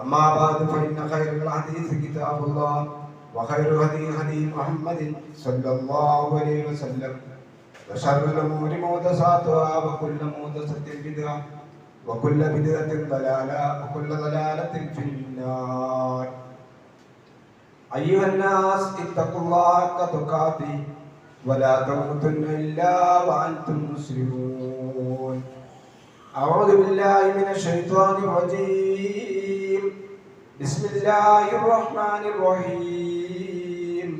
أما بعد فإن خير الحديث كتاب الله وخير هدي هدي محمد صلى الله عليه وسلم وشر الأمور محدثاتها وكل محدثة بدعة وكل بدعة ضلالة وكل ضلالة في النار أيها الناس اتقوا الله حق تقاته ولا تموتن إلا وأنتم مسلمون أعوذ بالله من الشيطان الرجيم بسم الله الرحمن الرحيم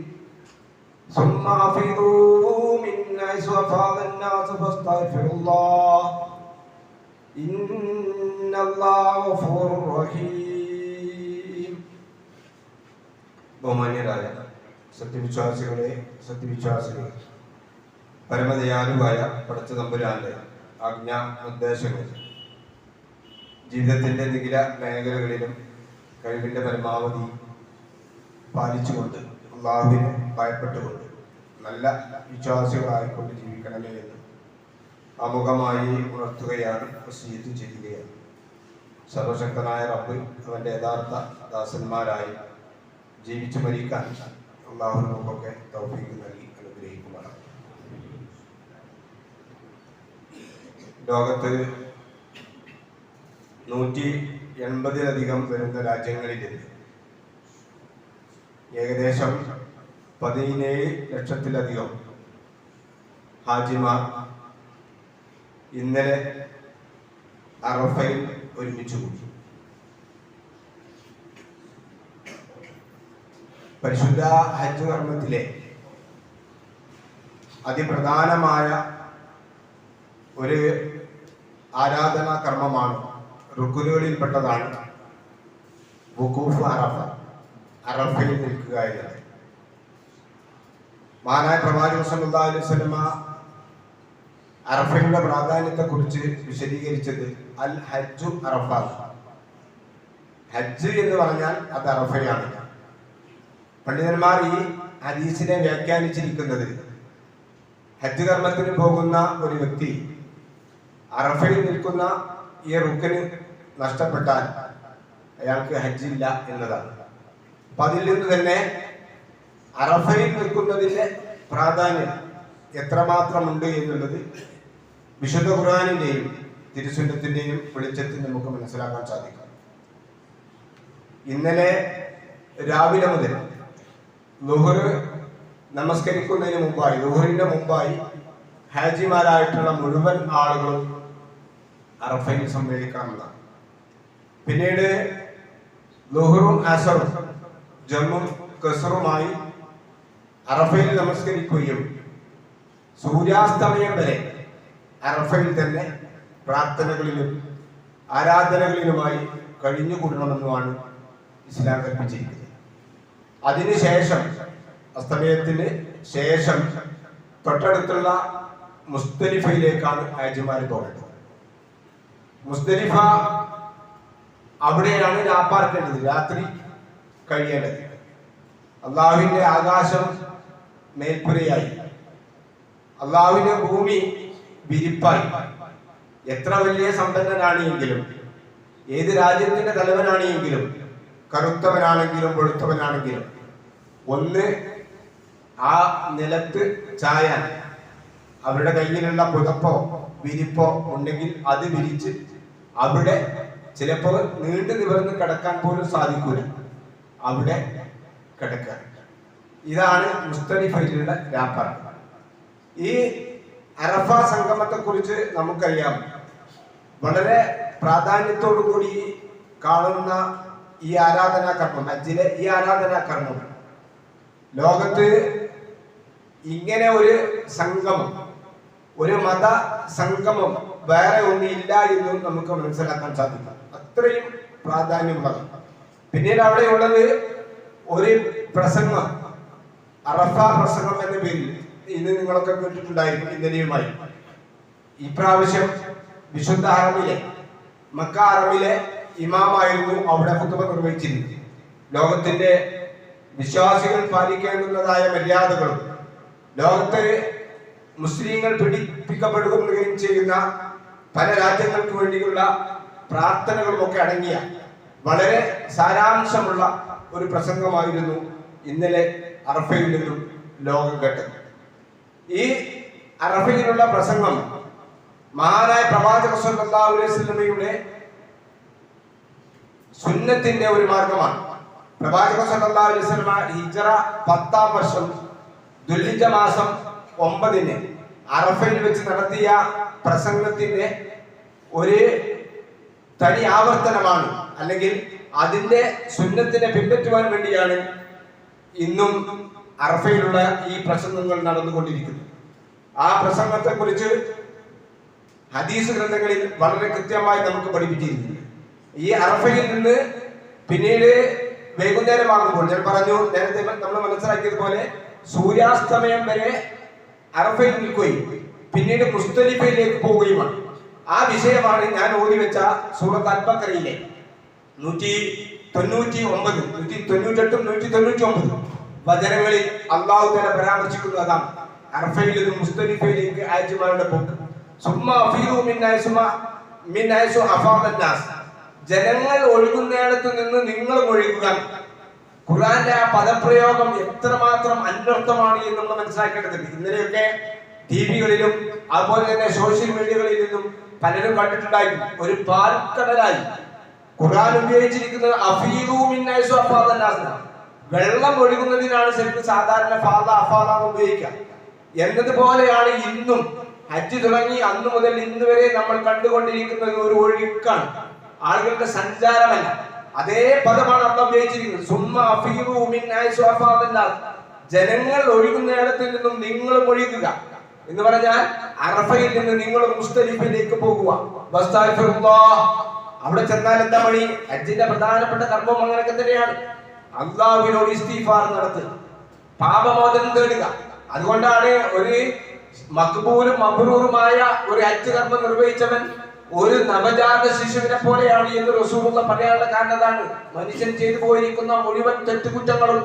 ثم أفيضوا من حيث أفاض الناس فاستغفروا الله إن الله غفور رحيم ബഹുമാന്യരായ സത്യവിശ്വാസികളെ സത്യവിശ്വാസികളെ പരമദയാലുവായ പടച്ച തമ്പുരാന്റെ ആജ്ഞ നിർദ്ദേശങ്ങൾ ജീവിതത്തിന്റെ നികില മേഖലകളിലും കഴിവിന്റെ പരമാവധി പാലിച്ചുകൊണ്ട് അള്ളാഹുവിനെ ഭയപ്പെട്ടുകൊണ്ട് നല്ല വിശ്വാസികളായിക്കൊണ്ട് ജീവിക്കണമേ എന്ന് അമുഖമായി ഉണർത്തുകയാണ് വസീത്ത് ചെയ്യുകയാണ്. സർവശക്തനായ റബ്ബ് അവന്റെ യഥാർത്ഥ ദാസന്മാരായി ജീവിച്ചു മരിക്കാൻ അള്ളാഹു നമുക്കൊക്കെ തൗഫീക്ക് നൽകി അനുഗ്രഹിക്കുമാണ് ലോകത്ത് നൂറ്റി എൺപതിലധികം വരുന്ന രാജ്യങ്ങളിൽ ഏകദേശം പതിനേഴ് ലക്ഷത്തിലധികം ഹാജിമാർ ഇന്നലെ അറഫയിൽ ഒരുമിച്ച് കൂടി. പരിശുദ്ധ ഹജ്ജ് കർമ്മത്തിലെ അതിപ്രധാനമായ ഒരു ആരാധനാ കർമ്മമാണ് റുക്കുനുകളിൽപ്പെട്ടതാണ് വുക്കൂഫ് അറഫ. അറഫയിൽ നിൽക്കുക എന്നത്. മഹാനായ പ്രവാചക അലൈഹി വസല്ലമ അറഫയുടെ പ്രാധാന്യത്തെക്കുറിച്ച് വിശദീകരിച്ചത് അൽ ഹജ്ജു അറഫ. ഹജ്ജ് എന്ന് പറഞ്ഞാൽ അത് അറഫയാണ്. പണ്ഡിതന്മാർ ഈ ഹദീസിനെ വ്യാഖ്യാനിച്ചിരിക്കുന്നത് ഹജ്ജ് കർമ്മത്തിന് പോകുന്ന ഒരു വ്യക്തി അറഫയിൽ നിൽക്കുന്ന ഈ റുക്കിന് നഷ്ടപ്പെട്ടാൽ അയാൾക്ക് ഹജ്ജില്ല എന്നതാണ്. അപ്പൊ അതിൽ നിന്ന് തന്നെ അറഫയിൽ നിൽക്കുന്നതിന്റെ പ്രാധാന്യം എത്രമാത്രമുണ്ട് എന്നുള്ളത് വിശുദ്ധ ഖുർആാനിന്റെയും തിരുസുന്നത്തിന്റെയും വെളിച്ചത്തിൽ നമുക്ക് മനസ്സിലാക്കാൻ സാധിക്കും. ഇന്നലെ രാവിലെ മുതൽ ലുഹർ നമസ്കരിക്കുന്നതിന് മുമ്പായി ലുഹറിന്റെ മുമ്പായി ഹാജിമാരായിട്ടുള്ള മുഴുവൻ ആളുകളും അറഫയിൽ സമ്മേളിക്കാമെന്നാണ്. പിന്നീട് ലുഹറും അസറും ജമ്മും കസറുമായി അറഫയിൽ നമസ്കരിക്കുകയും സൂര്യാസ്തമയം വരെ അറഫയിൽ തന്നെ പ്രാർത്ഥനകളിലും ആരാധനകളിലുമായി കഴിഞ്ഞുകൂടണമെന്നുമാണ് ഇസ്ലാം കൽപ്പിച്ചിരിക്കുന്നത്. അതിനുശേഷം അസ്തമയത്തിന് ശേഷം തൊട്ടടുത്തുള്ള മുസ്തലിഫയിലേക്കാണ് ഹാജിമാർ പോകേണ്ടത്. മുസ്തലിഫ അവിടെയാണ് രാപ്പാർക്കേണ്ടത് രാത്രി കഴിയേണ്ടത്. അള്ളാഹുവിന്റെ ആകാശം മേൽപ്പുരയായി. അള്ളാഹുവിന്റെ ഭൂമി വിരിപ്പായി. എത്ര വലിയ സമ്പന്നനാണ് എങ്കിലും ഏത് രാജ്യത്തിന്റെ തലവനാണ് എങ്കിലും കറുത്തവനാണെങ്കിലും വെളുത്തവനാണെങ്കിലും ഒന്ന് ആ നിലത്ത് ചായാൻ അവരുടെ കയ്യിലുള്ള പുതപ്പോ വിരിപ്പോ ഉണ്ടെങ്കിൽ അത് വിരിച്ച് അവിടെ ചിലപ്പോൾ നീണ്ടു നിവർന്ന് കിടക്കാൻ പോലും സാധിക്കൂല. അവിടെ കിടക്കുക. ഇതാണ് മുസ്തലിഫയിലുള്ള രാപ്പർ. ഈ അറഫ സംഗമത്തെ കുറിച്ച് നമുക്കറിയാം. വളരെ പ്രാധാന്യത്തോടു കൂടി കാണുന്ന ഈ ആരാധനാ കർമ്മം ഹജ്ജിലെ ഈ ആരാധനാ കർമ്മം. ലോകത്ത് ഇങ്ങനെ ഒരു സംഗമം ഒരു മത സംഗമം വേറെ ഒന്നില്ല എന്നും നമുക്ക് മനസ്സിലാക്കാൻ സാധിക്കും. അത്രയും പ്രാധാന്യമുള്ളത് പിന്നീട് അവിടെയുള്ളത് ഒരു പ്രസംഗം അറഫ പ്രസംഗം എന്ന പേരിൽ ഇന്ന് നിങ്ങളൊക്കെ കേട്ടിട്ടുണ്ടായിരിക്കും ഇന്നലെയുമായി ഇപ്രാവശ്യം വിശുദ്ധ അറബിലെ മക്ക അറബിലെ ഇമാമായിരുന്നു അവിടെ കുത്തുബ നിർവഹിച്ചിരുന്നത്. ലോകത്തിന്റെ വിശ്വാസികൾ പാലിക്കേണ്ടുന്നതായ മര്യാദകളും ലോകത്തെ മുസ്ലിങ്ങൾ പീഡിപ്പിക്കപ്പെടുകയും ചെയ്യുന്ന പല രാജ്യങ്ങൾക്ക് വേണ്ടിയുള്ള പ്രാർത്ഥനകളും ഒക്കെ അടങ്ങിയ വളരെ സാരാംശമുള്ള ഒരു പ്രസംഗമായിരുന്നു ഇന്നലെ അറഫയിൽ നിന്നും ലോകം കേട്ടത് ഈ അറഫയിലുള്ള പ്രസംഗം മഹാനായ പ്രവാചക സ്വന്തയുടെ സുന്നത്തിന്റെ ഒരു മാർഗമാണ്. പ്രവാചക വസല്ലമ ഹിജറ പത്താം വർഷം ദുല്ലിജ മാസം ഒമ്പതിന് അറഫയിൽ വെച്ച് നടത്തിയ പ്രസംഗത്തിന്റെ ഒരു തനി ആവർത്തനമാണ്. അല്ലെങ്കിൽ അതിന്റെ സുന്നത്തിനെ പിൻപറ്റുവാൻ വേണ്ടിയാണ് ഇന്നും അർഫയിലുള്ള ഈ പ്രസംഗങ്ങൾ നടന്നുകൊണ്ടിരിക്കുന്നത്. ആ പ്രസംഗത്തെ കുറിച്ച് ഹദീസ് ഗ്രന്ഥങ്ങളിൽ വളരെ കൃത്യമായി നമുക്ക് പഠിപ്പിച്ചിരിക്കുന്നു. ഈ അർഫയിൽ നിന്ന് പിന്നീട് വൈകുന്നേരമാകുമ്പോൾ ഞാൻ പറഞ്ഞു നേരത്തെ നമ്മൾ മനസ്സിലാക്കിയതുപോലെ സൂര്യാസ്തമയം വരെ അറഫയിൽ നിൽക്കുകയും പിന്നീട് മുസ്തലിഫയിലേക്ക് പോവുകയുമാണ്. ആ വിഷയമാണ് ഞാൻ ഓതി വെച്ച സൂറത്ത് അൽബക്കറയിലെ. നൂറ്റി തൊണ്ണൂറ്റി ഒമ്പത് നൂറ്റി തൊണ്ണൂറ്റെട്ടും നൂറ്റി തൊണ്ണൂറ്റി ഒമ്പതും വചനങ്ങളിൽ അള്ളാഹു തന്നെ പരാമർശിക്കുന്നത് അതാണ്. അർഫയിലും മുസ്തലിഫയിലേക്ക് അയച്ചുമാരുടെ പോക്ക്. ജനങ്ങൾ ഒഴുകുന്നിടത്ത് നിന്ന് നിങ്ങൾ ഒഴുകുക. ഖുർആന്റെ ആ പദപ്രയോഗം എത്രമാത്രം അന്വർത്ഥമാണ് എന്ന് നമ്മൾ മനസ്സിലാക്കേണ്ടതുണ്ട്. ഇന്നലെയൊക്കെ ടി വികളിലും അതുപോലെ തന്നെ സോഷ്യൽ മീഡിയകളിൽ നിന്നും പലരും കണ്ടിട്ടുണ്ടായിരുന്നു ഒരു പാൽക്കടലായി. ഖുർആൻ ഉപയോഗിച്ചിരിക്കുന്നത്. വെള്ളം ഒഴുകുന്നതിനാണ് ശരിക്കും സാധാരണ ഫാദ അഫാദ എന്ന് ഉപയോഗിക്കുക. എന്നതുപോലെയാണ് ഇന്നും. ഹജ്ജ് തുടങ്ങി അന്ന് മുതൽ ഇന്ന് വരെ നമ്മൾ കണ്ടുകൊണ്ടിരിക്കുന്നത് ഒരു ഒഴുക്കാണ്. ആളുകളുടെ സഞ്ചാരമല്ല. അതേ പദമാണ് അന്ന് ഉപയോഗിച്ചിരിക്കുന്നത്. സുമ്മ ജനങ്ങൾ ഒഴുകുന്നിടത്തിൽ നിന്നും നിങ്ങളും ഒഴുകുക. എന്ന് പറഞ്ഞാൽ അറഫയിൽ നിന്ന് നിങ്ങൾ മുസ്തലിഫിലേക്ക് പോകുക. അവിടെ ചെന്നാൽ എന്താ വഴി ഹജ്ജിന്റെ പ്രധാനപ്പെട്ട കർമ്മം അങ്ങനെയൊക്കെ തന്നെയാണ്. അള്ളാഹുവിനോട് ഇസ്തീഫാർ നടത്തുക പാപമോചനം തേടുക. അതുകൊണ്ടാണ് ഒരു മക്ബൂലും മബ്രൂറുമായ ഒരു ഹജ്ജ് കർമ്മം നിർവഹിച്ചവൻ ഒരു നവജാത ശിശുവിനെ പോലെയാണ് എന്ന് റസൂലുള്ള പറയാനുള്ള കാരണം അതാണ് മനുഷ്യൻ ചെയ്തു പോയിരിക്കുന്ന മുഴുവൻ തെറ്റുകുറ്റങ്ങളും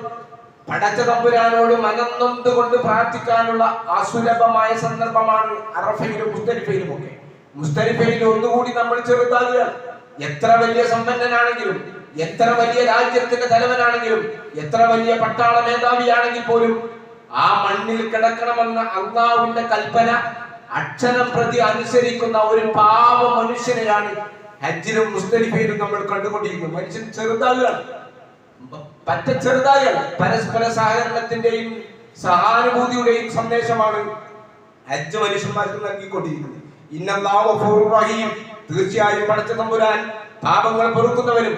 പടച്ച തമ്പുരാനോട് മനം നൊന്തുകൊണ്ട് പ്രാർത്ഥിക്കാനുള്ള അസുലഭമായ സന്ദർഭമാണ് അറഫയിലും മുസ്തലിഫയിലും ഒക്കെ മുസ്തലിഫയിൽ ഒന്നുകൂടി നമ്മൾ ചെറുതാകുകയാണ് എത്ര വലിയ സമ്പന്നനാണെങ്കിലും എത്ര വലിയ രാജ്യത്തിന്റെ തലവനാണെങ്കിലും എത്ര വലിയ പട്ടാള മേധാവിയാണെങ്കിൽ പോലും ആ മണ്ണിൽ കിടക്കണമെന്ന അള്ളാവിന്റെ കൽപ്പന അക്ഷരം പ്രതി അനുസരിക്കുന്ന ഒരു പാവ മനുഷ്യനെയാണ് ഹജ്ജിലും മുസ്തലിഫയിലും നമ്മൾ കണ്ടുകൊണ്ടിരിക്കുന്നത്. മനുഷ്യൻ ചെറുതാകുകയാണ്. പറ്റ ചെറുതായാണ് പരസ്പര സഹകരണത്തിന്റെയും സഹാനുഭൂതിയുടെയും സന്ദേശമാണ് ഹജ്ജ് മനുഷ്യന്മാർക്ക് നൽകിക്കൊണ്ടിരിക്കുന്നത്. ഇന്നല്ലാഹു തീർച്ചയായും പടച്ച തമ്പുരാൻ പാപങ്ങൾ പൊറുക്കുന്നവരും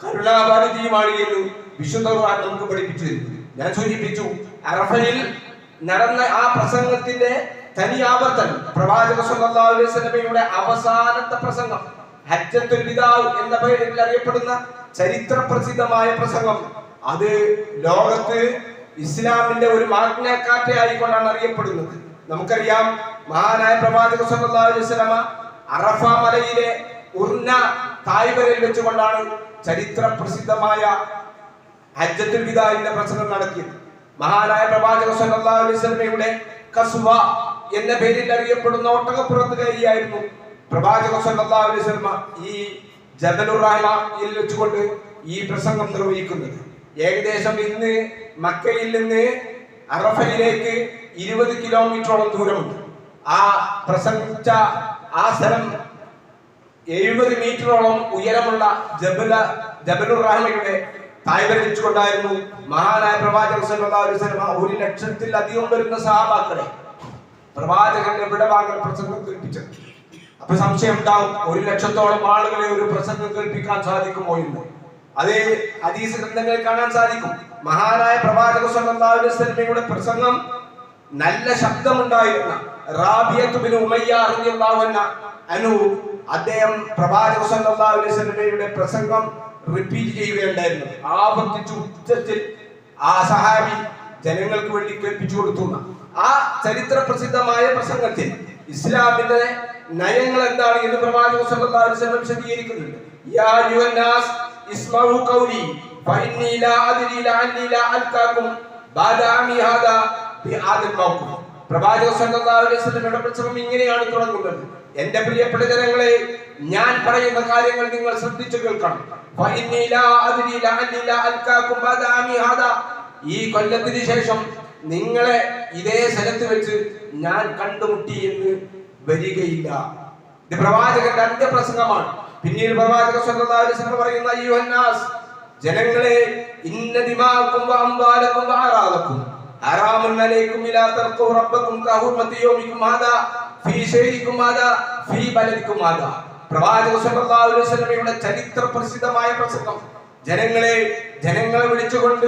കരുണാഭാരതിയുമാണ് എന്ന് വിശുദ്ധ ഖുർആൻ നമുക്ക് പഠിപ്പിച്ചു തരുന്നത് ഞാൻ സൂചിപ്പിച്ചു അറഫയിൽ നടന്ന ആ പ്രസംഗത്തിന്റെ തനി ആവർത്തനം പ്രവാചക സല്ലല്ലാഹു അലൈഹി വസല്ലമയുടെ അവസാനത്തെ പ്രസംഗം ഹജ്ജത്തുൽ വിദാ എന്ന പേരിൽ അറിയപ്പെടുന്ന ചരിത്ര പ്രസിദ്ധമായ പ്രസംഗം. അത് ലോകത്ത് ഇസ്ലാമിന്റെ ഒരു മാഗ്നക്കാറ്റെ ആയിക്കൊണ്ടാണ് അറിയപ്പെടുന്നത്. നമുക്കറിയാം മഹാനായ പ്രവാചക സല്ലല്ലാഹു അലൈഹി വസല്ലമ അറഫ മലയിലെ ഉർന തായ്വരയിൽ വെച്ചുകൊണ്ടാണ് ചരിത്ര പ്രസിദ്ധമായ ഹജ്ജത്തുൽ വിദാഇന്റെ പ്രസംഗം നടത്തിയത്. മഹാനായ പ്രവാചക സല്ലല്ലാഹു അലൈഹി വസല്ലമയുടെ കസ്വ എന്ന പേരിൽ അറിയപ്പെടുന്ന ഒട്ടകപ്പുറത്ത് കയറിയായിരുന്നു പ്രവാചക സല്ലല്ലാഹു അലൈഹി വസല്ലമ ഈ ജബലുർ റഹ്മയിൽ വെച്ചുകൊണ്ട് ഈ പ്രസംഗം നിർവഹിക്കുന്നത്. ഏകദേശം ഇന്ന് മക്കയിൽ നിന്ന് അറഫയിലേക്ക് ഇരുപത് കിലോമീറ്ററോളം ദൂരമുണ്ട്. ആ പ്രസംഗിച്ച ആ സ്ഥലം എഴുപത് മീറ്ററോളം ഉയരമുള്ള ജബല ജബലുർ തായ്വരിച്ചുകൊണ്ടായിരുന്നു മഹാനായ പ്രവാചക സല്ലല്ലാഹു അലൈഹി വസല്ലമ ഒരു ലക്ഷത്തിലധികം വരുന്ന സഹാബാക്കളെ പ്രവാചകന്റെ വിടവാങ്ങൽ പ്രസംഗം കേൾപ്പിച്ചത്? അപ്പൊ സംശയം ഉണ്ടാവും ഒരു ലക്ഷത്തോളം ആളുകളെ ഒരു പ്രസംഗം കേൾപ്പിക്കാൻ സാധിക്കുമോ എന്ന് അതേ ഹദീസ് ഗ്രന്ഥങ്ങളിൽ കാണാൻ സാധിക്കും. മഹാനായ പ്രവാചക സ്വന്തയുടെ പ്രസംഗം നല്ല ശബ്ദമുണ്ടായിരുന്ന റാബിയത്ത് ബിൻ ഉമയ്യ അൻഹ അനു അദ്ദേഹം പ്രവാചക സ്വന്തയുടെ പ്രസംഗം റിപ്പീറ്റ് ചെയ്യുകയുണ്ടായിരുന്നു. ആവർത്തിച്ചു ഉച്ചത്തിൽ ആ സഹാബി ജനങ്ങൾക്ക് വേണ്ടി കേൾപ്പിച്ചു കൊടുത്തു ആ ചരിത്ര പ്രസിദ്ധമായ പ്രസംഗത്തിൽ ഇസ്ലാമിന്റെ നയങ്ങൾ എന്താണ് എന്ന് പ്രവാചക സല്ലല്ലാഹു അലൈഹി വസല്ലം വിശദീകരിക്കുന്നുണ്ട്. യാ ഇസ്മഉ ഖൗലി ഫഇന്നി ലാ ഹാദാ പ്രവാചക സല്ലല്ലാഹു അലൈഹി വസല്ലം ഇങ്ങനെയാണ് തുടങ്ങുന്നത്. എന്റെ പ്രിയപ്പെട്ട ജനങ്ങളെ ഞാൻ പറയുന്ന കാര്യങ്ങൾ നിങ്ങൾ ശ്രദ്ധിച്ചു കേൾക്കണം. ഫഇന്നി ലാ ഹാദാ. ഈ കൊല്ലത്തിന് ശേഷം നിങ്ങളെ ഇതേ സ്ഥലത്ത് വെച്ച് ഞാൻ കണ്ടുമുട്ടി എന്ന് വരികയില്ല. ഇത് പ്രവാചകന്റെ അന്ത്യപ്രസംഗമാണ്. പിന്നീട് പ്രവാചക സ്വന്തം പറയുന്ന അയ്യുഹന്നാസ് ജനങ്ങളെ ഇന്ന ദിമാക്കും വഅംവാലക്കും ആറാദക്കും ഹറാമുൻ അലൈക്കും ഇലാ തർഖു റബ്ബക്കും കഹുർമതി യൗമിക്കും ഹാദാ ഫീ ശൈഇക്കും ഹാദാ ഫീ ബലദിക്കും ഹാദാ. പ്രവാചക സ്വല്ലല്ലാഹു അലൈഹി വസല്ലമയുടെ ചരിത്ര പ്രസിദ്ധമായ പ്രസംഗം. ജനങ്ങളെ ജനങ്ങളെ വിളിച്ചുകൊണ്ട്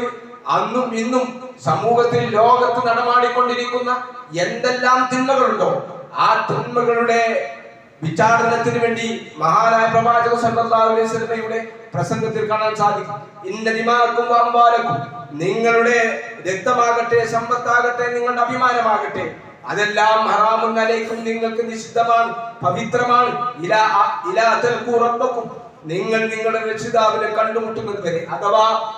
അന്നും ഇന്നും സമൂഹത്തിൽ ലോകത്ത് നടമാടിക്കൊണ്ടിരിക്കുന്ന എന്തെല്ലാം തിന്മകളുണ്ടോ? ആ തിന്മകളുടെ വിചാരണത്തിന് വേണ്ടി മഹാനായ പ്രവാചക സല്ലല്ലാഹു അലൈഹി വസല്ലമയുടെ പ്രസംഗത്തിൽ കാണാൻ സാധിക്കും. ഇന്ന ദിമാക്കും അമ്പാലക്കും നിങ്ങളുടെ രക്തമാകട്ടെ സമ്പത്താകട്ടെ നിങ്ങളുടെ അഭിമാനമാകട്ടെ. അതെല്ലാം ഹറാമും അലൈക്കും നിങ്ങൾക്ക് നിഷിദ്ധമാണ് പവിത്രമാണ്. ഇലാ ഇലാ റബ്ബക്കും. നിങ്ങൾ നിങ്ങളുടെ രക്ഷിതാവിനെ കണ്ടുമുട്ടുന്നത് വരെ. അഥവാ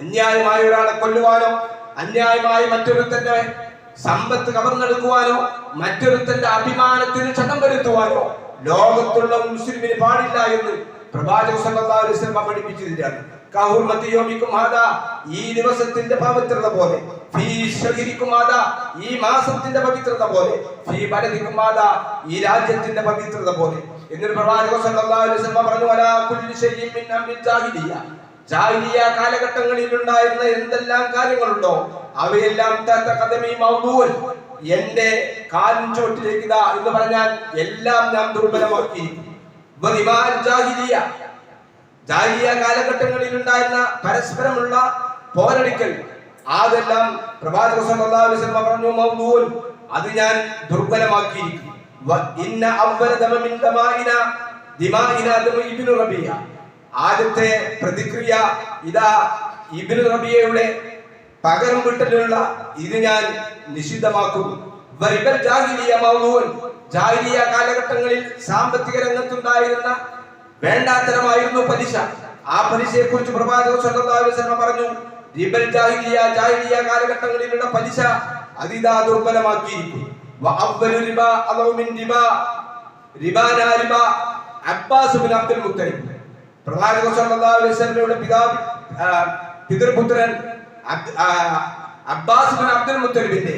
അന്യായമായ ഒരാളെ കൊല്ലുവാനോ അന്യായമായി മറ്റൊരുത്തന്റെ സമ്പത്ത് കവർന്നെടുക്കുവാനോ മറ്റൊരുത്തന്റെ അഭിമാനത്തിന് ക്ഷതം വരുത്തുവാനോ ലോകത്തുള്ള മുസ്ലിമിന് പാടില്ല എന്ന് പ്രവാചക വസല്ലം പഠിപ്പിച്ചിരിക്കുകയാണ്. ഈ ദിവസത്തിന്റെ പവിത്രത പോലെ. ഈ മാസത്തിന്റെ പവിത്രത പോലെ. ഈ രാജ്യത്തിന്റെ പവിത്രത പോലെ. എന്നിട്ട് പ്രവാചക വസല്ലം പറഞ്ഞു ജാഹിലിയ കാലഘട്ടങ്ങളിൽ ഉണ്ടായിരുന്ന എന്തെല്ലാം കാര്യങ്ങളുണ്ടോ? അവയെല്ലാം എന്റെ കാലിൻ ചോട്ടിലേക്ക് ഇതാ എന്ന് പറഞ്ഞാൽ എല്ലാം ഞാൻ ദുർബലമാക്കി. ജാഹിലിയ. ജാഹിലിയ കാലഘട്ടങ്ങളിൽ ഉണ്ടായിരുന്ന പരസ്പരമുള്ള പോരടിക്കൽ. അതെല്ലാം പ്രവാചക സല്ലല്ലാഹു പറഞ്ഞു മൗദൂൽ അത് ഞാൻ ദുർബലമാക്കിയിരിക്കും ഇന്ന അവ്വല ദമ മിൻ ദമാഇന. ദിമാഇന ദമ ഇബ്നു റബിയ ആദ്യത്തെ പ്രതിക്രിയ ഇതാ ഇബിൻ റബിയയുടെ പകരം വിട്ടലുള്ള ഇത് ഞാൻ നിഷിദ്ധമാക്കും. ജാഹിലിയ കാലഘട്ടങ്ങളിൽ സാമ്പത്തിക രംഗത്തുണ്ടായിരുന്ന വേണ്ടാത്തരമായിരുന്നു പലിശ. ആ പലിശയെ കുറിച്ച് പ്രവാചക സ്വന്തം പറഞ്ഞു റിബൽ ജാഹിലിയ ജാഹിലിയ കാലഘട്ടങ്ങളിലുള്ള പലിശ അതിതാ ദുർബലമാക്കിയിരിക്കും അബ്ബാസ് അബ്ദുൽ മുത്തലിബ്. വസല്ലമയുടെ പിതാവ് പിതൃപുത്രൻ അബ്ബാസ് അബ്ദുൽ മുത്തലിബിന്റെ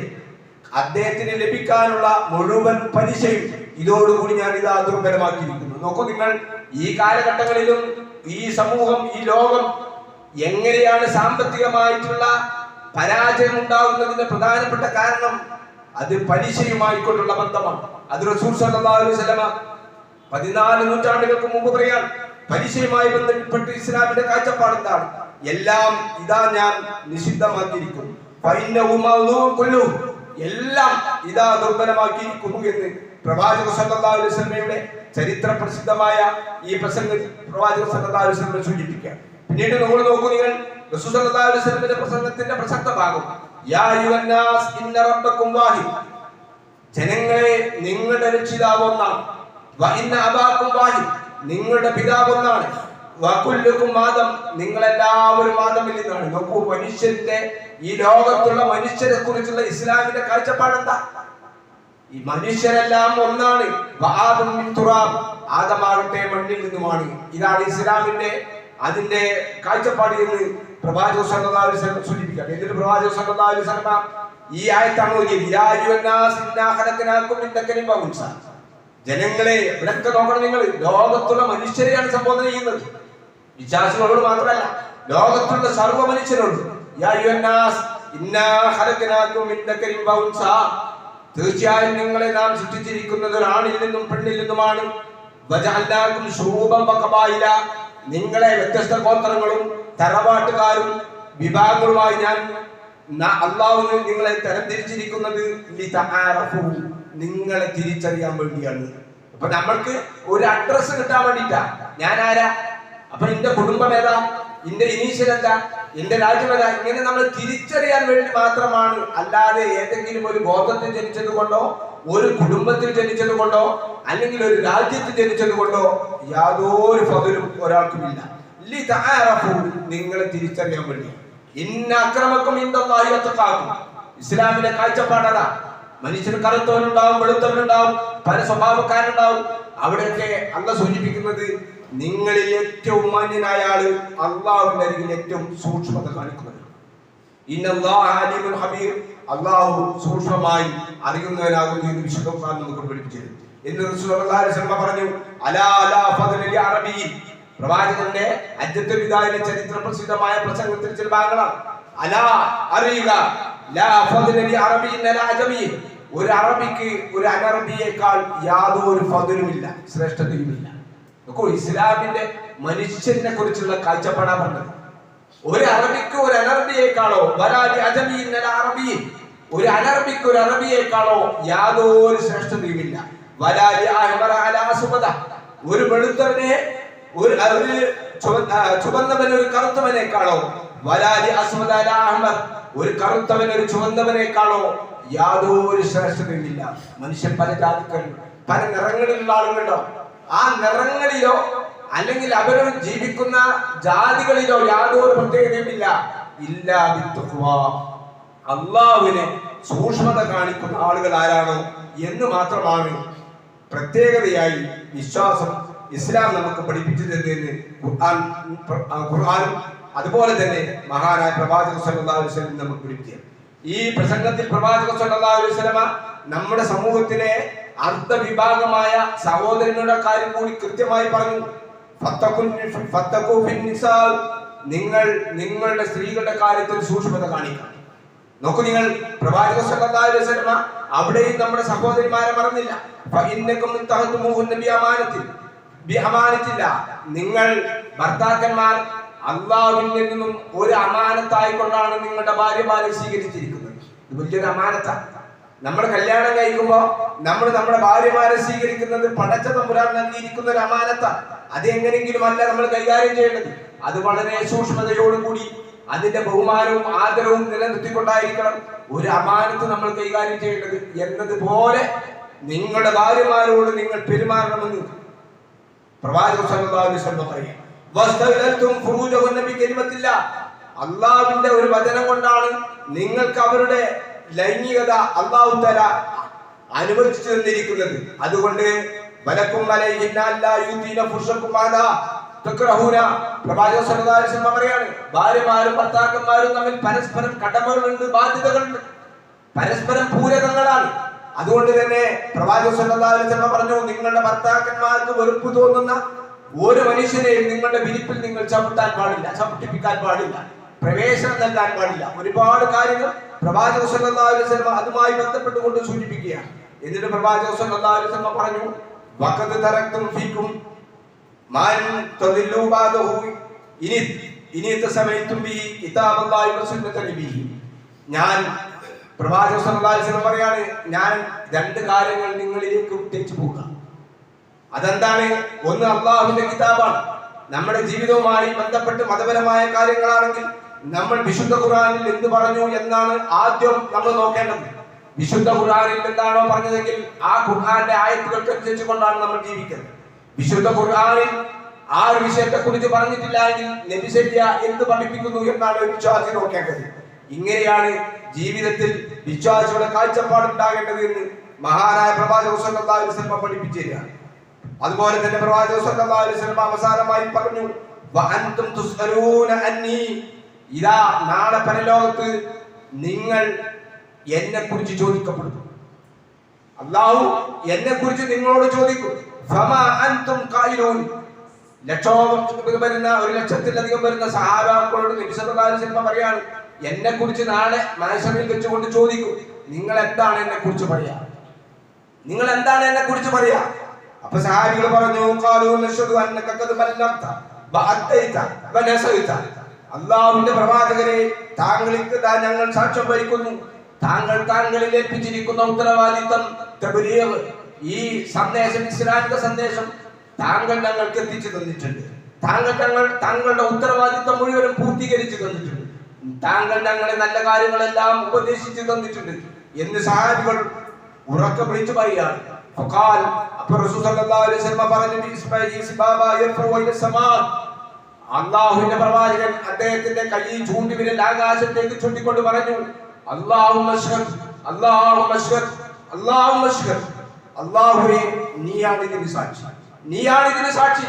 അദ്ദേഹത്തിന് ലഭിക്കാനുള്ള മുഴുവൻ പലിശയും ഇതോടുകൂടി ഞാൻ ഇത് ദുർബലമാക്കിയിരിക്കുന്നു. നോക്കൂ നിങ്ങൾ ഈ കാലഘട്ടങ്ങളിലും ഈ സമൂഹം ഈ ലോകം എങ്ങനെയാണ് സാമ്പത്തികമായിട്ടുള്ള പരാജയം ഉണ്ടാകുന്നതിന്റെ പ്രധാനപ്പെട്ട കാരണം അത് പലിശയുമായിക്കൊണ്ടുള്ള ബന്ധമാണ്. അത് റസൂൽ സല്ലല്ലാഹു അലൈഹി വസല്ലമ പതിനാല് നൂറ്റാണ്ടുകൾക്ക് മുമ്പ് പറയാൻ പലിശയുമായി ബന്ധപ്പെട്ട് ഇസ്ലാമിന്റെ കാഴ്ചപ്പാട് എന്താണ് എല്ലാം ഇതാ ഞാൻ നിഷിദ്ധമാക്കിയിരിക്കുന്നു. എല്ലാം ഇതാ ദുർബലമാക്കിയിരിക്കുന്നു എന്ന് പ്രവാചക വസല്ലമയുടെ ചരിത്ര പ്രസിദ്ധമായ ഈ പ്രസംഗത്തിൽ പ്രവാചക വസല്ലം സൂചിപ്പിക്കുക. പിന്നീട് നമ്മൾ നോക്കൂ നിങ്ങൾ വസല്ലമയുടെ പ്രസംഗത്തിന്റെ പ്രസക്ത ഭാഗം. ജനങ്ങളെ നിങ്ങളുടെ രക്ഷിതാവ് ഒന്നാണ്. നിങ്ങളുടെ പിതാവ് ഒന്നാണ് വകുല്ലുക്കും മാതം നിങ്ങളെല്ലാവരും മാതമിൽ നിന്നാണ്. നോക്കൂ മനുഷ്യന്റെ ഈ ലോകത്തുള്ള മനുഷ്യരെ കുറിച്ചുള്ള ഇസ്ലാമിന്റെ കാഴ്ചപ്പാടെന്താ? ഈ മനുഷ്യരെല്ലാം ഒന്നാണ്. ആദമാകട്ടെ മണ്ണിൽ നിന്നുമാണ്. ഇതാണ് ഇസ്ലാമിന്റെ അതിന്റെ കാഴ്ചപ്പാട് എന്ന് പ്രവാചക സല്ലല്ലാഹു അലൈഹി വസല്ലം സൂചിപ്പിക്കുക എന്നിട്ട് പ്രവാചക സല്ലല്ലാഹു അലൈഹി ഈ ആയത്താണ് ഓതിയത്. യാ അയ്യുഹന്നാസ് ഇന്നാ ഖലഖനാകും ജനങ്ങളെ ഇവിടൊക്കെ നോക്കണം നിങ്ങൾ? ലോകത്തുള്ള മനുഷ്യരെയാണ് സംബോധന ചെയ്യുന്നത്. വിശ്വാസികളോട് മാത്രമല്ല ലോകത്തുള്ള സർവ മനുഷ്യരോട് തീർച്ചയായും നിങ്ങളെ നാം സൃഷ്ടിച്ചിരിക്കുന്നത് ഒരാണിൽ നിന്നും പെണ്ണിൽ നിന്നുമാണ്. നിങ്ങളെ വ്യത്യസ്ത ഗോത്രങ്ങളും തറവാട്ടുകാരും വിഭാഗങ്ങളുമായി ഞാൻ അള്ളാഹു നിങ്ങളെ തരം തിരിച്ചിരിക്കുന്നത് നിങ്ങളെ തിരിച്ചറിയാൻ വേണ്ടിയാണ്. അപ്പൊ നമ്മൾക്ക് ഒരു അഡ്രസ് കിട്ടാൻ വേണ്ടിട്ടാ ഞാൻ ആരാ അപ്പൊ എന്റെ കുടുംബം ഏതാ? എന്റെ ഇനീഷ്യൽ എന്താ? എന്റെ രാജ്യം ഏതാ? ഇങ്ങനെ നമ്മൾ തിരിച്ചറിയാൻ വേണ്ടി മാത്രമാണ്. അല്ലാതെ ഏതെങ്കിലും ഒരു ഗോത്രത്തിൽ ജനിച്ചത് കൊണ്ടോ ഒരു കുടുംബത്തിൽ ജനിച്ചത് കൊണ്ടോ അല്ലെങ്കിൽ ഒരു രാജ്യത്തിൽ ജനിച്ചത് കൊണ്ടോ യാതൊരു ഫതിലും ഒരാൾക്കുമില്ല. നിങ്ങളെ തിരിച്ചറിയാൻ വേണ്ടി ഇന്ന അക്രമക്കും ഇന്ദല്ലാഹി വത്തഖാക്കും. ഇസ്ലാമിലെ കാഴ്ചപ്പാടതാ മനുഷ്യന് കറുത്തവനുണ്ടാവും വെളുത്തവനുണ്ടാവും പല സ്വഭാവക്കാരുണ്ടാവും. അവിടെയൊക്കെ അല്ല സൂചിപ്പിക്കുന്നത് നിങ്ങളിൽ ഏറ്റവും മാന്യനായ ആൾ അള്ളാഹുവിന്റെ അരികിൽ ഏറ്റവും സൂക്ഷ്മത കാണിക്കുന്നത്. ഹബീർ അള്ളാഹു സൂക്ഷ്മമായി അറിയുന്നവനാകുന്നു എന്ന് വിശുദ്ധ നമുക്ക് പഠിപ്പിച്ചത് എന്ന് പറഞ്ഞു അലാ അലാ അറബിയിൽ പ്രവാചകന്റെ അജ്ജത്ത് പിതാവിന്റെ ചരിത്ര പ്രസിദ്ധമായ പ്രസംഗത്തിൽ ചില ഭാഗങ്ങളാണ്. അല അറിയുക. ഒരു അറബിക്ക് ഒരു അനറബിയേക്കാൾ യാതൊരു ഫതിലുമില്ല ശ്രേഷ്ഠതയുമില്ല. നോക്കൂ ഇസ്ലാമിന്റെ മനുഷ്യനെ കുറിച്ചുള്ള കാഴ്ചപ്പാടാ പറഞ്ഞത്. ഒരു അറബിക്ക് ഒരു അനറബിയേക്കാളോ വലാലി അജമിയിൽ അറബി ഒരു അനർബിക്ക് ഒരു അറബിയേക്കാളോ യാതൊരു ശ്രേഷ്ഠതയുമില്ല. വലാലി അഹ്മറ അല അസുബദ ഒരു വെളുത്തവനെ ഒരു ഒരു ചുവ- ചുവന്നവൻ ഒരു കറുത്തവനേക്കാളോ? വലാലി അസ്മദ അല അഹ്മർ ഒരു കറുത്തവൻ ഒരു ചുവന്നവനേക്കാളോ? യാതൊരു ശ്രേഷ്ഠതയുമില്ല. മനുഷ്യൻ പല ജാതിക്കാരും പല നിറങ്ങളിലുള്ള ആളുകളുണ്ടോ? ആ നിറങ്ങളിലോ അല്ലെങ്കിൽ അവർ ജീവിക്കുന്ന ജാതികളിലോ യാതൊരു പ്രത്യേകതയുമില്ല. ഇല്ല അള്ളാഹുവിനെ സൂക്ഷ്മത കാണിക്കുന്ന ആളുകൾ ആരാണോ എന്ന് മാത്രമാണ് പ്രത്യേകതയായി വിശ്വാസം ഇസ്ലാം നമുക്ക് പഠിപ്പിച്ചു തരുന്നതെന്ന് ഖുർആൻ ഖുർആനും അതുപോലെ തന്നെ മഹാനായ പ്രവാചക സല്ലല്ലാഹു അലൈഹി വസല്ലം നമുക്ക് പഠിപ്പിക്കുക ഈ പ്രസംഗത്തിൽ പ്രവാചക സല്ലല്ലാഹു അലൈഹി വസല്ലമ നമ്മുടെ സമൂഹത്തിലെ അർദ്ധവിഭാഗമായ സഹോദരങ്ങളുടെ കാര്യം കൂടി കൃത്യമായി പറഞ്ഞു. നിങ്ങൾ നിങ്ങളുടെ സ്ത്രീകളുടെ കാര്യത്തിൽ സൂക്ഷ്മത കാണിക്കണം. നോക്കൂ നിങ്ങൾ പ്രവാചക സല്ലല്ലാഹു അലൈഹി വസല്ലമ അവിടെയും നമ്മുടെ സഹോദരിമാരെ മറന്നില്ല. തഹതുമുഹുന്ന നിങ്ങൾ ഭർത്താക്കന്മാർ അള്ളാഹുവിൽ നിന്നും ഒരു അമാനത്തായിക്കൊണ്ടാണ് നിങ്ങളുടെ ഭാര്യമാരെ സ്വീകരിച്ചിരിക്കുന്നത്. ഇത് വലിയൊരു അമാനത്താണ് നമ്മൾ കല്യാണം കഴിക്കുമ്പോൾ നമ്മൾ നമ്മുടെ ഭാര്യമാരെ സ്വീകരിക്കുന്നത് പടച്ച തമ്പുരാൻ നൽകിയിരിക്കുന്ന ഒരു അമാനത്ത. അത് എങ്ങനെയെങ്കിലും അല്ല നമ്മൾ കൈകാര്യം ചെയ്യേണ്ടത്. അത് വളരെ സൂക്ഷ്മതയോടുകൂടി അതിന്റെ ബഹുമാനവും ആദരവും നിലനിർത്തിക്കൊണ്ടായിരിക്കണം ഒരു അമാനത്ത് നമ്മൾ കൈകാര്യം ചെയ്യേണ്ടത് എന്നതുപോലെ നിങ്ങളുടെ ഭാര്യമാരോട് നിങ്ങൾ പെരുമാറണമെന്ന് പ്രവാചക സല്ലല്ലാഹു അലൈഹി വസല്ലം ഒരു വചനം കൊണ്ടാണ് നിങ്ങൾക്ക് അവരുടെ ലൈംഗികത അള്ളാഹു തല അനുവദിച്ചു തന്നിരിക്കുന്നത്. അതുകൊണ്ട് വലക്കും പറയാണ് ഭാര്യമാരും ഭർത്താക്കന്മാരും തമ്മിൽ പരസ്പരം കടമകളുണ്ട് ബാധ്യതകളുണ്ട്. പരസ്പരം പൂരകങ്ങളാണ്. അതുകൊണ്ട് തന്നെ പ്രവാചക പറഞ്ഞു നിങ്ങളുടെ ഭർത്താക്കന്മാർക്ക് വെറുപ്പ് തോന്നുന്ന ഒരു മനുഷ്യനെയും നിങ്ങളുടെ വിരിപ്പിൽ നിങ്ങൾ ചവിട്ടാൻ പാടില്ല ചവിട്ടിപ്പിക്കാൻ പാടില്ല പ്രവേശനം നൽകാൻ പാടില്ല. ഒരുപാട് കാര്യങ്ങൾ പ്രവാചക വസല്ലം അതുമായി ബന്ധപ്പെട്ടുകൊണ്ട് സൂചിപ്പിക്കുകയാണ്. എന്നിട്ട് പ്രവാചക വസല്ലം പറഞ്ഞു മാൻ ഇനി ഇനിയത്തെ സമയത്തും ഞാൻ പ്രവാചക അലൈഹി പറയാണ് ഞാൻ രണ്ട് കാര്യങ്ങൾ നിങ്ങളിലേക്ക് വിട്ടേച്ചു പോകുക അതെന്താണ്? ഒന്ന് അള്ളാഹുവിന്റെ കിതാബാണ്. നമ്മുടെ ജീവിതവുമായി ബന്ധപ്പെട്ട് മതപരമായ കാര്യങ്ങളാണെങ്കിൽ നമ്മൾ വിശുദ്ധ ഖുറാനിൽ എന്ത് പറഞ്ഞു എന്നാണ് ആദ്യം നമ്മൾ നോക്കേണ്ടത്. വിശുദ്ധ ഖുർആനിൽ എന്താണോ പറഞ്ഞതെങ്കിൽ ആ ഖുർആാന്റെ ആയത്തുകൾക്ക് അനുസരിച്ചു കൊണ്ടാണ് നമ്മൾ ജീവിക്കുന്നത്. വിശുദ്ധ ഖുർആാനിൽ ആ ഒരു വിഷയത്തെ കുറിച്ച് പറഞ്ഞിട്ടില്ല എങ്കിൽ നബിസര്യ എന്ത് പഠിപ്പിക്കുന്നു എന്നാണ് വിശ്വാസി നോക്കേണ്ടത്. ഇങ്ങനെയാണ് ജീവിതത്തിൽ വിശ്വാസിയുടെ കാഴ്ചപ്പാട് ഉണ്ടാകേണ്ടത് എന്ന് മഹാനായ പ്രവാചക വസല്ലം പഠിപ്പിച്ചു അതുപോലെ തന്നെ പ്രവാചക വസല്ലം അവസാനമായി പറഞ്ഞു ഇതാ നാളെ പരലോകത്ത് നിങ്ങൾ എന്നെ കുറിച്ച് ചോദിക്കപ്പെടുന്നു. അള്ളാഹു എന്നെ കുറിച്ച് നിങ്ങളോട് ചോദിക്കും ലക്ഷോപം വരുന്ന ഒരു ലക്ഷത്തിലധികം വരുന്ന സഹാബാക്കളോട് വസല്ലം പറയാണ് എന്നെ കുറിച്ച് നാളെ മാനസമിൽ വെച്ചുകൊണ്ട് ചോദിക്കും നിങ്ങൾ എന്താണ് എന്നെ കുറിച്ച് പറയാ? നിങ്ങൾ എന്താണ് എന്നെ കുറിച്ച് പറയാ അപ്പൊ സഹാബികൾ പറഞ്ഞു. അള്ളാഹുവിന്റെ പ്രവാചകരെ താങ്കൾക്ക് ഞങ്ങൾ സാക്ഷ്യം വഹിക്കുന്നു. താങ്കൾ താങ്കളിൽ ഏൽപ്പിച്ചിരിക്കുന്ന ഉത്തരവാദിത്തം ഈ സന്ദേശം ഇസ്ലാമിക സന്ദേശം താങ്കൾ ഞങ്ങൾക്ക് എത്തിച്ചു തന്നിട്ടുണ്ട്. താങ്കൾ തങ്ങൾ താങ്കളുടെ ഉത്തരവാദിത്തം മുഴുവനും പൂർത്തീകരിച്ചു തന്നിട്ടുണ്ട്. താങ്കൾ ഞങ്ങളെ നല്ല കാര്യങ്ങളെല്ലാം ഉപദേശിച്ചു തന്നിട്ടുണ്ട്. എന്ന് സഹാബികൾ ഉറക്കെ വിളിച്ചു പറയുകയാണ്. അപ്പോൾ അലൈഹി വസല്ലം പറഞ്ഞു അല്ലാഹുവിന്റെ പ്രവാചകൻ അദ്ദേഹത്തിന്റെ കൈ ചൂണ്ടി വിരൽ ആകാശത്തേക്ക് ചൂണ്ടിക്കൊണ്ട് പറഞ്ഞു അല്ലാഹുവേ നീയാണ് ഇതിന് സാക്ഷി. നീയാണ് ഇതിന് സാക്ഷി.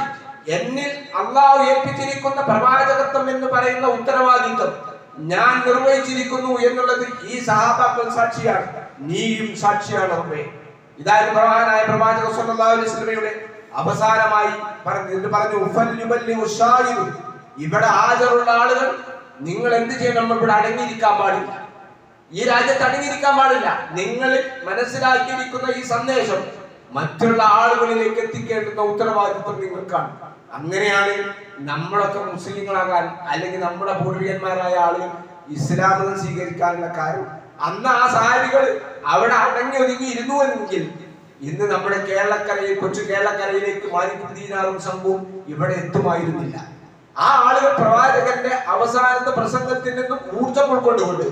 എന്നിൽ അള്ളാഹു ഏൽപ്പിച്ചിരിക്കുന്ന പ്രവാചകത്വം എന്ന് പറയുന്ന ഉത്തരവാദിത്വം ഞാൻ നിർവഹിച്ചിരിക്കുന്നു എന്നുള്ളത് ഈ സഹാബാക്കൾ സാക്ഷിയാണ്. നീയും സാക്ഷിയാണ് അമ്മേ ഇതായിരുന്നു പ്രവാഹനായ പ്രവാചക സല്ലല്ലാഹു അലൈഹി അവസാനമായി പറഞ്ഞു പറഞ്ഞു "ഉഫല്ലിബല്ലി ഉഷായിദു." ഇവിടെ ഹാജറുള്ള ആളുകൾ നിങ്ങൾ എന്ത് ചെയ്യണം? നമ്മൾ ഇവിടെ അടങ്ങിയിരിക്കാൻ പാടില്ല. ഈ രാജ്യത്ത് അടങ്ങിയിരിക്കാൻ പാടില്ല. നിങ്ങൾ മനസ്സിലാക്കിയിരിക്കുന്ന ഈ സന്ദേശം മറ്റുള്ള ആളുകളിലേക്ക് എത്തിക്കേണ്ടുന്ന ഉത്തരവാദിത്വം നിങ്ങൾക്കാണ് അങ്ങനെയാണ് നമ്മളൊക്കെ മുസ്ലിങ്ങളാകാൻ അല്ലെങ്കിൽ നമ്മുടെ പൂർവികന്മാരായ ആളുകൾ ഇസ്ലാമിൽ സ്വീകരിക്കാനുള്ള കാര്യം. അന്ന് ആ സാരികൾ അവിടെ അടങ്ങി ഒതുങ്ങി ഇരുന്നു എന്നെങ്കിൽ ഇന്ന് നമ്മുടെ കേരളക്കരയിൽ കൊച്ചു കേരളക്കരയിലേക്ക് മാലിക്കും സംഭവം ഇവിടെ എത്തുമായിരുന്നില്ല. ആ ആളുകൾ പ്രവാചകന്റെ അവസാനത്തെ പ്രസംഗത്തിൽ നിന്നും ഊർജം ഉൾക്കൊണ്ടുകൊണ്ട്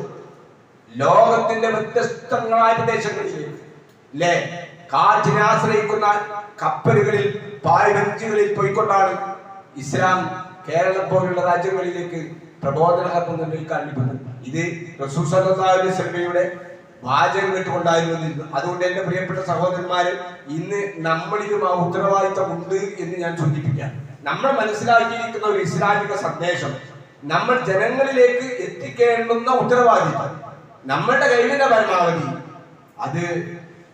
ലോകത്തിന്റെ വ്യത്യസ്തങ്ങളായ പ്രദേശങ്ങളിലേക്ക് അല്ലേ കാറ്റിനെ ആശ്രയിക്കുന്ന കപ്പലുകളിൽ പായ്ബഞ്ചുകളിൽ പോയിക്കൊണ്ടാണ് ഇസ്ലാം കേരളം പോലുള്ള രാജ്യങ്ങളിലേക്ക് പ്രബോധന നിർവഹിക്കാൻ ഇത് റസൂൽ സല്ലല്ലാഹു അലൈഹി വാചകം കേട്ടുകൊണ്ടായിരുന്നു അതുകൊണ്ട് എന്റെ പ്രിയപ്പെട്ട സഹോദരന്മാര് ഇന്ന് നമ്മളിലും ആ ഉത്തരവാദിത്തം ഉണ്ട് എന്ന് ഞാൻ സൂചിപ്പിക്കാം. നമ്മൾ മനസ്സിലാക്കിയിരിക്കുന്ന ഒരു ഇസ്ലാമിക സന്ദേശം നമ്മൾ ജനങ്ങളിലേക്ക് എത്തിക്കേണ്ടുന്ന ഉത്തരവാദിത്തം നമ്മളുടെ കഴിവിന്റെ പരമാവധി. അത്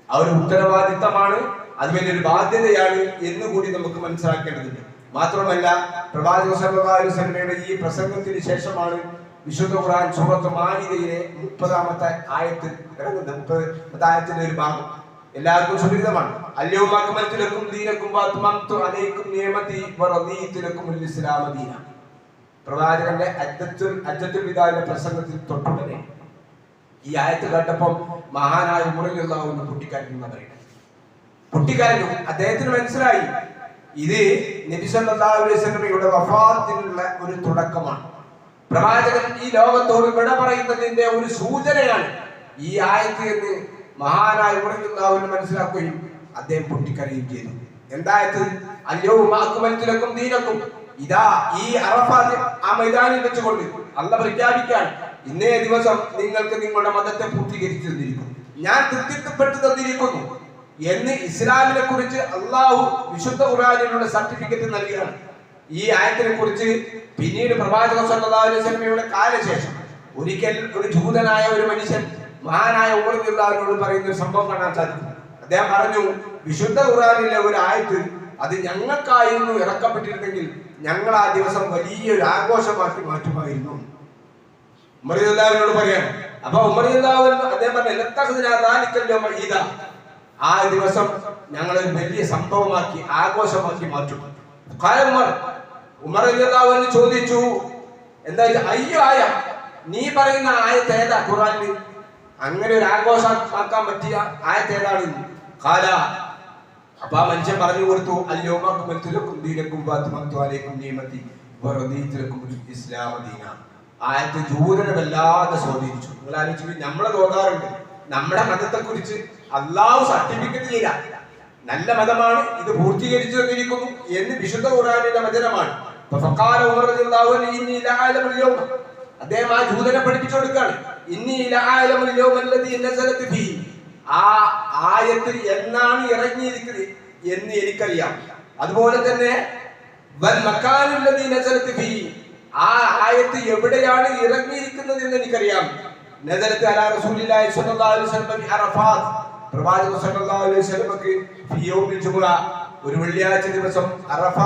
ആ ഒരു ഉത്തരവാദിത്തമാണ് അത് വലിയൊരു ബാധ്യതയാണ് എന്ന് കൂടി നമുക്ക് മനസ്സിലാക്കേണ്ടതുണ്ട്. മാത്രമല്ല പ്രവാചക അലൈഹി ഈ പ്രസംഗത്തിന് ശേഷമാണ് വിശുദ്ധ ഖുർആൻ സൂറത്ത് മാഇദയിലെ മുപ്പതാമത്തെ ആയത്തിൽ ഇറങ്ങുന്നത്. മുപ്പത് ആയത്തിന്റെ ഒരു ഭാഗം. എല്ലാവർക്കും സുപരിതമാണ് അല്ലയോ അക്മൽത്തുലക്കും ദീനക്കും വഅത്മംതു അനേക്കും നിയമത്തി വറദീതു ലക്കുമുൽ ഇസ്ലാമ പ്രവാചകന്റെ അജ്ജത്തുൽ അജ്ജത്തുൽ പിതാവിന്റെ പ്രസംഗത്തിൽ തൊട്ടുടനെ ഈ ആയത്ത് കണ്ടപ്പം മഹാനായ ഉമറിലുള്ള ഒന്ന് പൊട്ടിക്കരഞ്ഞു പറയുന്നത്. പൊട്ടിക്കരഞ്ഞു അദ്ദേഹത്തിന് മനസ്സിലായി. ഇത് നബിസല്ലാസ്ലമിയുടെ വഫാത്തിനുള്ള ഒരു തുടക്കമാണ്. പ്രവാചകൻ ഈ ലോകത്തോട് വിട പറയുന്നതിന്റെ ഒരു സൂചനയാണ് ഈ ആയത്ത് എന്ന് മഹാനായ ഉമറിലുള്ളാഹുവിന് മനസ്സിലാക്കുകയും അദ്ദേഹം പൊട്ടിക്കറിയും ചെയ്തു. എന്തായത്? അല്ലയോ മാക്കുമലത്തിലക്കും ദീനക്കും. ഇതാ ഈ അറഫാത്ത് ആ മൈതാനിൽ വെച്ചുകൊണ്ട് അല്ല പ്രഖ്യാപിക്കാൻ ഇന്നേ ദിവസം നിങ്ങൾക്ക് നിങ്ങളുടെ മതത്തെ പൂർത്തീകരിച്ചു തന്നിരിക്കുന്നു. ഞാൻ തൃപ്തിപ്പെട്ടു തന്നിരിക്കുന്നു. എന്ന് ഇസ്ലാമിനെ കുറിച്ച് അള്ളാഹു വിശുദ്ധ ഖുർആനിലുള്ള സർട്ടിഫിക്കറ്റ് നൽകിയതാണ്. ഈ ആയത്തിനെ കുറിച്ച് പിന്നീട് പ്രവാചക സല്ലല്ലാഹു അലൈഹി വസല്ലമയുടെ കാലശേഷം ഒരിക്കൽ ഒരു ജൂതനായ ഒരു മനുഷ്യൻ മഹാനായ ഉമർദിള്ളാഹിനോട് പറയുന്ന ഒരു സംഭവം കാണാൻ സാധിക്കും. അദ്ദേഹം പറഞ്ഞു വിശുദ്ധ ഖുർആനിലെ ഒരു ആയത്ത് അത് ഞങ്ങൾക്കായിരുന്നു ഇറക്കപ്പെട്ടിരുന്നെങ്കിൽ ഞങ്ങൾ ആ ദിവസം വലിയൊരു ആഘോഷമാക്കി മാറ്റുമായിരുന്നു. ഉമറിയുള്ളവരോട് പറയാണ്. അപ്പൊ ഉമറിയുള്ളവൻ അദ്ദേഹം പറഞ്ഞു ആ ദിവസം ഞങ്ങൾ വലിയ സംഭവമാക്കി ആഘോഷമാക്കി മാറ്റും. ഉമർ ഉമർ ചോദിച്ചു എന്താ? അയ്യോ ആയ നീ പറയുന്ന ആയത്ത് ഏതാ ഖുറാനിൽ അങ്ങനെ ഒരു ആഘോഷമാക്കാൻ പറ്റിയ ആയത്ത് ഏതാണ്? കാല അപ്പൊ ആ മനുഷ്യൻ പറഞ്ഞു കൊടുത്തു അല്യോമാക്കും ദീനക്കും വാത്തുമത്തു അലൈക്കും നിയമത്തി വറദീതുലക്കും ഇസ്ലാമ ദീന. ആയത്ത് ജൂതനെ വല്ലാതെ സ്വാധീനിച്ചു. നിങ്ങൾ ആലോചിച്ചു നമ്മളെ തോന്നാറുണ്ട് നമ്മുടെ മതത്തെ കുറിച്ച് അള്ളാഹു സർട്ടിഫിക്കറ്റ് ചെയ്ത. നല്ല മതമാണ് ഇത് പൂർത്തീകരിച്ചു തന്നിരിക്കുന്നു എന്ന് വിശുദ്ധ ഖുറാനിന്റെ വചനമാണ് അദ്ദേഹം ആ ജൂതനെ പഠിപ്പിച്ചു കൊടുക്കാണ് ഇന്നി ആ ആയത്തിൽ എന്നാണ് ഇറങ്ങിയിരിക്കുന്നത് എന്ന് എനിക്കറിയാം. അതുപോലെ തന്നെ ആ ആയത്ത് എവിടെയാണ് ഇറങ്ങിയിരിക്കുന്നത് എന്ന് എനിക്കറിയാം. നസരത്ത് അലാ റസൂലില്ലാഹി സ്വല്ലല്ലാഹു അലൈഹി വസല്ലം അറഫാത്ത്. ഫി യൗമിൽ ഒരു വെള്ളിയാഴ്ച ദിവസം അറഫ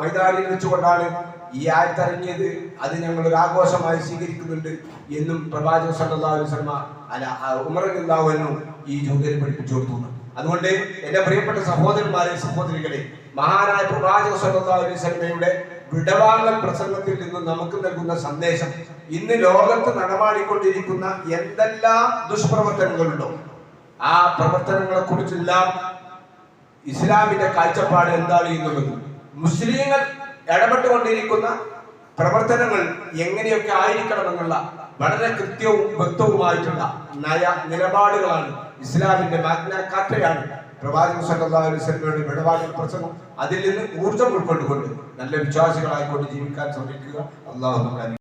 മൈതാനിൽ വെച്ചുകൊണ്ടാണ് ഈ ആയത്തിറങ്ങിയത്. അത് ഞങ്ങൾ ഒരു ആഘോഷമായി സ്വീകരിക്കുന്നുണ്ട് എന്നും പ്രവാചക വസല്ലമ അല്ല അൻഹു ഈ ജൂതരെ പഠിപ്പിച്ചു കൊടുത്തു അതുകൊണ്ട് എന്റെ പ്രിയപ്പെട്ട സഹോദരന്മാരെ സഹോദരികളെ മഹാനായ പ്രവാചക വസല്ലമയുടെ വിടവാങ്ങൽ പ്രസംഗത്തിൽ നിന്ന് നമുക്ക് നൽകുന്ന സന്ദേശം ഇന്ന് ലോകത്ത് നടമാടിക്കൊണ്ടിരിക്കുന്ന എന്തെല്ലാം ദുഷ്പ്രവർത്തനങ്ങളുണ്ടോ? ആ പ്രവർത്തനങ്ങളെ കുറിച്ചെല്ലാം ഇസ്ലാമിന്റെ കാഴ്ചപ്പാട് എന്താണ് എന്നുള്ളത്. മുസ്ലിങ്ങൾ ഇടപെട്ടുകൊണ്ടിരിക്കുന്ന പ്രവർത്തനങ്ങൾ എങ്ങനെയൊക്കെ ആയിരിക്കണമെന്നുള്ള വളരെ കൃത്യവും വ്യക്തവുമായിട്ടുള്ള നയ നിലപാടുകളാണ് ഇസ്ലാമിന്റെ മാഗ്ന കാറ്റയാണ്. പ്രവാചകൻ സല്ലല്ലാഹു അലൈഹി പ്രസംഗം അതിൽ നിന്ന് ഊർജം ഉൾക്കൊണ്ടുകൊണ്ട് നല്ല വിശ്വാസികളായിക്കൊണ്ട് ജീവിക്കാൻ ശ്രമിക്കുക. അള്ളാഹു